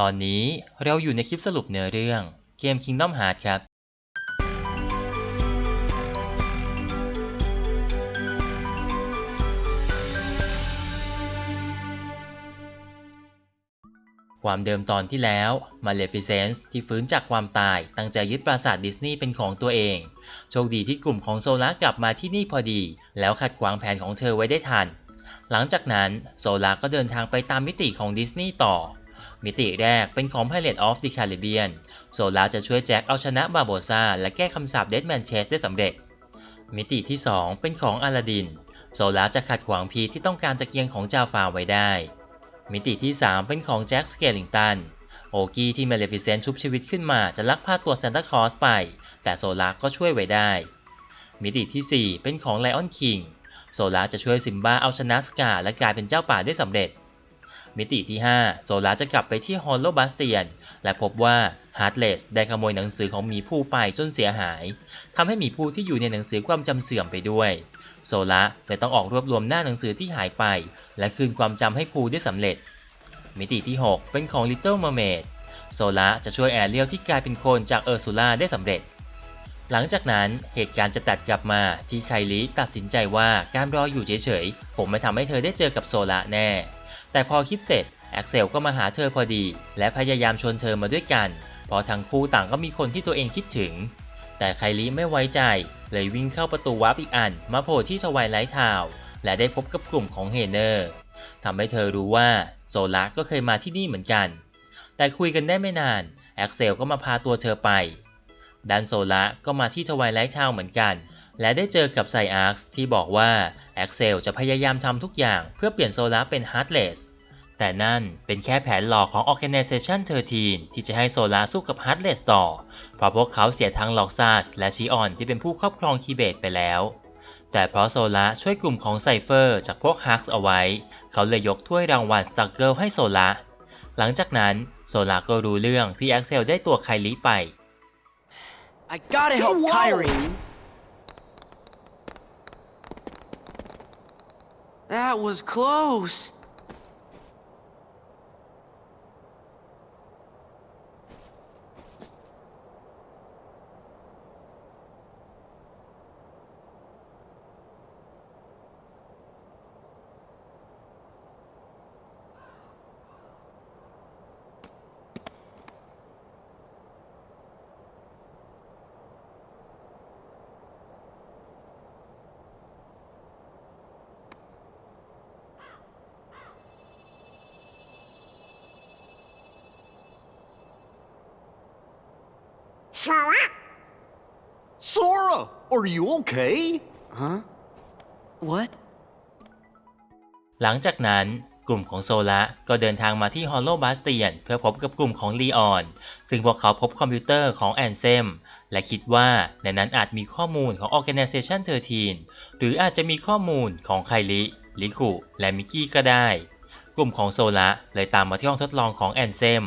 ตอนนี้เราอยู่ในคลิปสรุปเนื้อเรื่องเกม Kingdom Hearts ครับ ความเดิมตอนที่แล้ว มาเลฟิเซนส์ที่ฟื้นจากความตายตั้งใจยึดปราสาทดิสนีย์เป็นของตัวเอง โชคดีที่กลุ่มของโซลากลับมาที่นี่พอดี แล้วขัดขวางแผนของเธอไว้ได้ทัน หลังจากนั้นโซลาก็เดินทางไปตามมิติของดิสนีย์ต่อ มิติแรกเป็นของ Pirate of the Caribbean โซลาจะช่วยแจ็คเอาชนะบาโบซาและแก้คำสาปเดดแมนเชสได้สำเร็จ มิติที่ 2 เป็นของอลาดิน โซลาจะขัดขวางพีทที่ต้องการตะเกียงของจาฟาไว้ได้ มิติที่ 3 เป็นของแจ็คสเกลิงตันโอกี้ที่เมเลฟิเซนชุบชีวิตขึ้นมาจะลักพาตัวซานตาคลอสไป แต่โซลาก็ช่วยไว้ได้ มิติที่ 4 เป็นของไลออนคิงโซลาจะช่วยซิมบ้าเอาชนะสกาและกลายเป็นเจ้าป่าได้สำเร็จ มิติที่ 5 โซลาจะกลับไปที่ฮอลโลบาสเตียน และพบว่าฮาร์ l เลสได้ขโมยหนังสือของมีผู้ไปจนเสียหายทำให้มีผู้ที่อยู่ในหนังสือความจำเสื่อมไปด้วย โซลาเลยต้องออกรวบรวมหน้าหนังสือที่หายไป และคืนความจำให้ผู้ได้สำเร็จ มิติที่ 6 เป็นของ Little Mermaid โซลาจะช่วยแอเรียลที่กลายเป็นคนจากเออร์ซูล่าได้สำเร็จหลังจากนั้นเหตุการณ์จะตัดกลับมาที่ไคลิตัดสินใจว่าการรออยู่เฉยๆ ผมไม่ทำให้เธอได้เจอกับโซลาแน่ แต่พอคิดเสร็จแอ็กเซลก็มาหาเธอพอดี และพยายามชวนเธอมาด้วยกันเพราะทั้งคู่ต่างก็มีคนที่ตัวเองคิดถึง แต่ไคลิไม่ไว้ใจ เลยวิ่งเข้าประตูวาร์ปอีกอัน มาโผล่ที่ทวายไลท์ทาวและได้พบกับกลุ่มของเฮเนอร์ทำให้เธอรู้ว่าโซลาก็เคยมาที่นี่เหมือนกัน แต่คุยกันได้ไม่นานแอ็กเซลก็มาพาตัวเธอไปดันโซลาก็มาที่ทวายไลท์ทาวเหมือนกัน และได้เจอกับไซอาร์คที่บอกว่าแอ็กเซลจะพยายามทำทุกอย่างเพื่อเปลี่ยนโซลาเป็นฮาร์ l เลสแต่นั่นเป็นแค่แผนหลอกของ Organization 13 ที่จะให้โซลาสู้กับฮาร์ l เลสต่อ เพราะพวกเขาเสียทั้งล็อกซาสและชิออนที่เป็นผู้ครอบครองคีเบตไปแล้ว แต่เพราะโซลาช่วยกลุ่มของไซเฟอร์จากพวกฮักส์เอาไว้ เขาเลยยกถ้วยรางวัลสตักเกิลให้โซลาหลังจากนั้นโซลาก็รู้เรื่องที่แอ็กเซลได้ตัวไคลิไป I gotta help Kyrie. That was close. Sora, are you okay? Huh? What? หลังจากนั้นกลุ่มของโซละก็เดินทางมาที่ฮอลโลบาสเตียนเพื่อพบกับกลุ่มของลีออน ซึ่งพวกเขาพบคอมพิวเตอร์ของแอนเซม และคิดว่าในนั้นอาจมีข้อมูลของ Organization 13 หรืออาจจะมีข้อมูลของไคลิลิคุ และมิกกี้ก็ได้ กลุ่มของโซละเลยตามมาที่ห้องทดลองของแอนเซม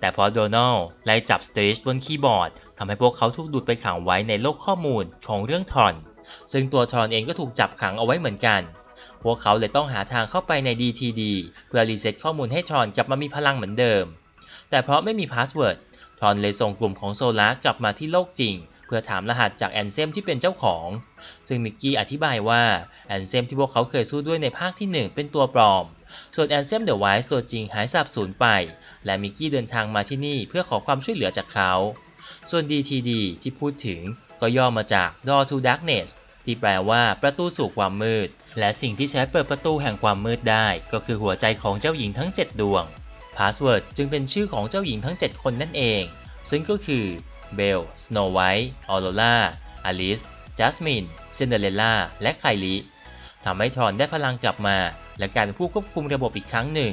แต่พอโดนัลไล่จับสตรีชบนคีย์บอร์ดทำให้พวกเขาถูกดูดไปขังไว้ในโลกข้อมูลของเรื่องทรอน ซึ่งตัวทรอนเองก็ถูกจับขังเอาไว้เหมือนกัน พวกเขาเลยต้องหาทางเข้าไปใน DTD เพื่อรีเซ็ตข้อมูลให้ทรอนกลับมามีพลังเหมือนเดิม แต่เพราะไม่มีพาสเวิร์ดทรอนเลยส่งกลุ่มของโซลาร์กลับมาที่โลกจริง เพื่อถามรหัสจากแอนเซมที่เป็นเจ้าของ ซึ่งมิกกี้อธิบายว่าแอนเซมที่พวกเขาเคยสู้ด้วยในภาคที่ 1 เป็นตัวปลอม ส่วนแอนเซมเดอะไวส์ตัวจริงหายสาบสูญไป และมิกกี้เดินทางมาที่นี่เพื่อขอความช่วยเหลือจากเขา ส่วน DTD ที่พูดถึงก็ย่อมาจาก Door to Darkness ที่แปลว่าประตูสู่ความมืด และสิ่งที่ใช้เปิดประตูแห่งความมืดได้ ก็คือหัวใจของเจ้าหญิงทั้ง 7 ดวงพาสเวิร์ดจึงเป็นชื่อของเจ้าหญิงทั้ง 7 คนนั่นเอง ซึ่งก็คือ เบล สโนไวท์ ออโรราอลิส จัสมิน ซินเดอเรลล่า และไคลิทำให้ทรอนได้พลังกลับมา และกายเป็นผู้ควบคุมระบบอีกครั้งหนึ่ง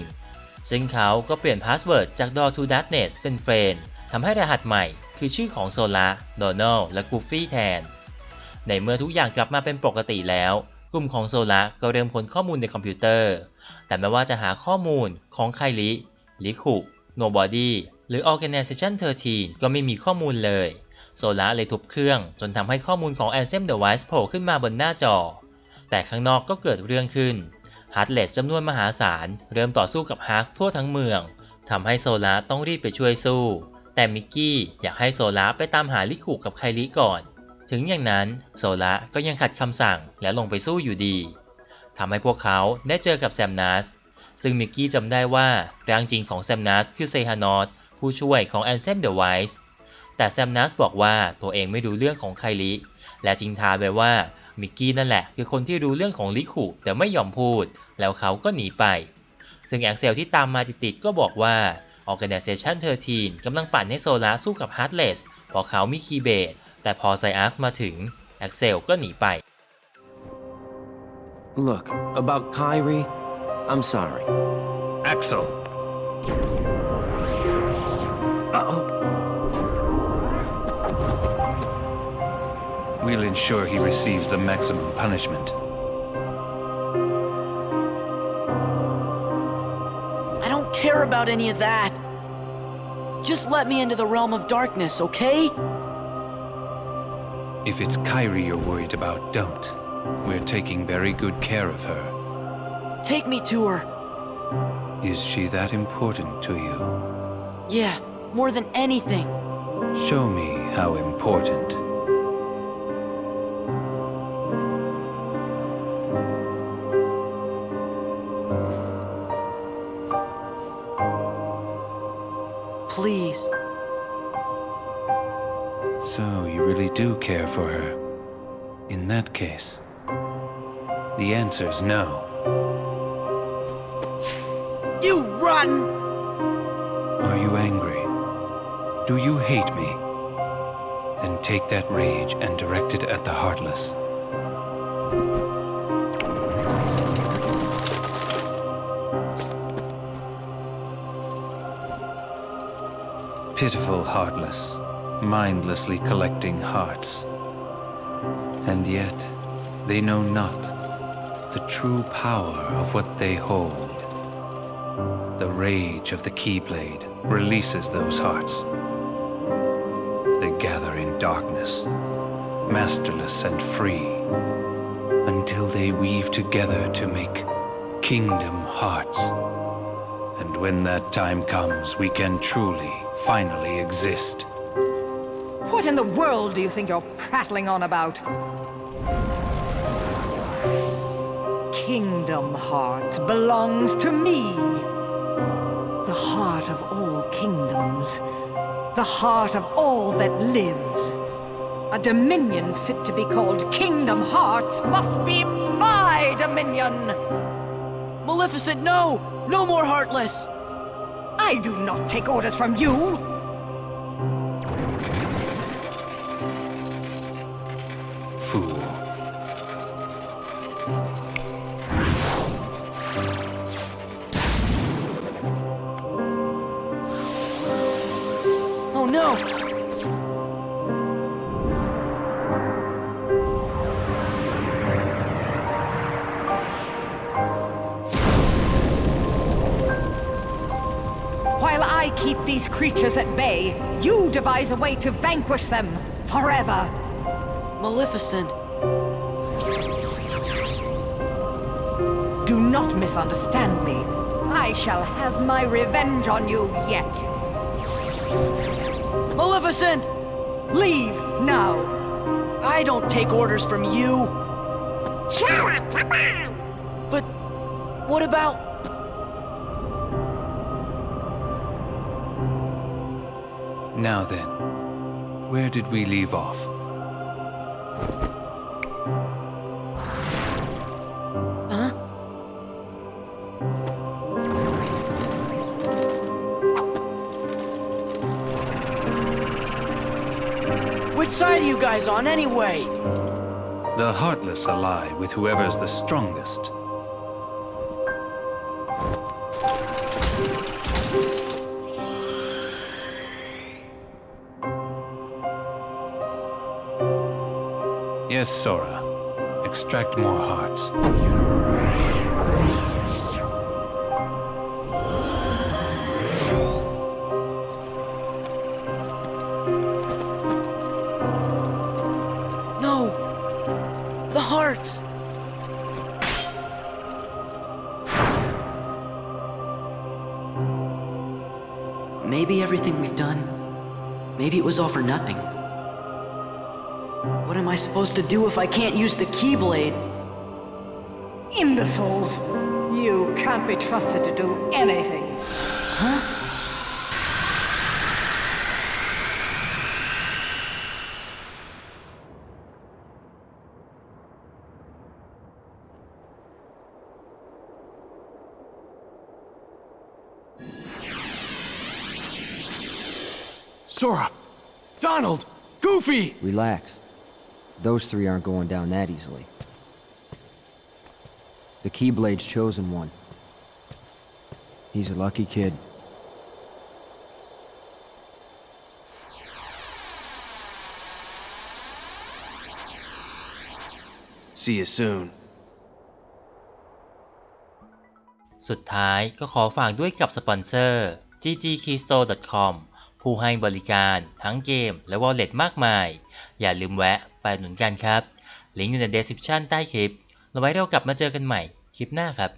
ซึ่งเขาก็เปลี่ยนพาสเวิร์ดจาก Door to Darkness เป็นเฟรนทำให้รหัสใหม่คือชื่อของโซลาโดนัลและกูฟี่แทน ในเมื่อทุกอย่างกลับมาเป็นปกติแล้ว กลุ่มของโซลาก็เริ่มค้นข้อมูลในคอมพิวเตอร์ แต่ไม่ว่าจะหาข้อมูลของไคลิลิคุโนบอดี้ หรือ Organization 13 ก็ไม่มีข้อมูลเลย โซล่าเลยทุบเครื่องจนทำให้ข้อมูลของ Ansem Device โผล่ขึ้นมาบนหน้าจอ แต่ข้างนอกก็เกิดเรื่องขึ้นฮาร์ l เลสจำนวนมหาศาล เริ่มต่อสู้กับฮาร์ k ทั่วทั้งเมืองทำให้โซล่าต้องรีบไปช่วยสู้ แต่มิกกี้อยากให้โซล่าไปตามหาลิคุกับไคลิก่อน ถึงอย่างนั้นโซล่าก็ยังขัดคำสั่งและลงไปสู้อยู่ดีทำให้พวกเขาได้เจอกับแซมนัสซึ่งมิกกี้จำได้ว่าร่างจริงของแซมนัสคือเซฮานอต ผู้ช่วยของแอนเซมเดอะไวส์แต่แซมนัสบอกว่าตัวเองไม่รู้เรื่องของไคลิและจริงท้าไปว่ามิกกี้นั่นแหละคือคนที่รู้เรื่องของลิคุแต่ไม่ยอมพูด แล้วเขาก็หนีไป ซึ่งแอ็กเซลที่ตามมาติดๆก็บอกว่า Organization 13กำลังปั่นให้โซลาร์สู้กับ Heartless เพราะเขามีคีย์เบสแต่พอไซอัสมาถึงแอ็กเซลก็หนีไป Look, about Kyrie, I'm sorry. Axel. Uh-oh. We'll ensure he receives the maximum punishment. I don't care about any of that. Just let me into the realm of darkness, okay? If it's Kyrie you're worried about, don't. We're taking very good care of her. Take me to her. Is she that important to you? Yeah, more than anything. Show me how important. Please. So you really do care for her. In that case, the answer's no. You run! Are you angry? Do you hate me? Then take that rage and direct it at the heartless. Pitiful heartless, mindlessly collecting hearts. And yet, they know not the true power of what they hold. The rage of the Keyblade releases those hearts. Gather in darkness, masterless and free, until they weave together to make Kingdom Hearts. And when that time comes, we can truly, finally exist. What in the world do you think you're prattling on about? Kingdom Hearts belongs to me. The heart of all kingdoms. The heart of all that lives. A dominion fit to be called Kingdom Hearts must be my dominion. Maleficent, no! No more Heartless! I do not take orders from you. Keep these creatures at bay, you devise a way to vanquish them forever. Maleficent, Do not misunderstand me. I shall have my revenge on you yet. Maleficent! Leave now. I don't take orders from you! But what about. Now then, where did we leave off? Huh? Which side are you guys on anyway? The heartless ally with whoever's the strongest. Yes, Sora. Extract more hearts. No! The hearts! maybe everything we've done, maybe it was all for nothing. What am I supposed to do if I can't use the Keyblade? Imbeciles! You can't be trusted to do anything. Huh? Sora! Donald! Goofy! Relax. Those three aren't going down that easily. The Keyblade's chosen one. He's a lucky kid. See you soon. สุดท้ายก็ขอฝากด้วยกับสปอนเซอร์ ggkeystore.com ผู้ให้บริการทั้งเกมและ Wallet มากมาย อย่าลืมแวะ ไปหนุนกันครับ ลิงก์อยู่ใน description ใต้คลิปเราไว้เรากลับมาเจอกันใหม่คลิปหน้าครับ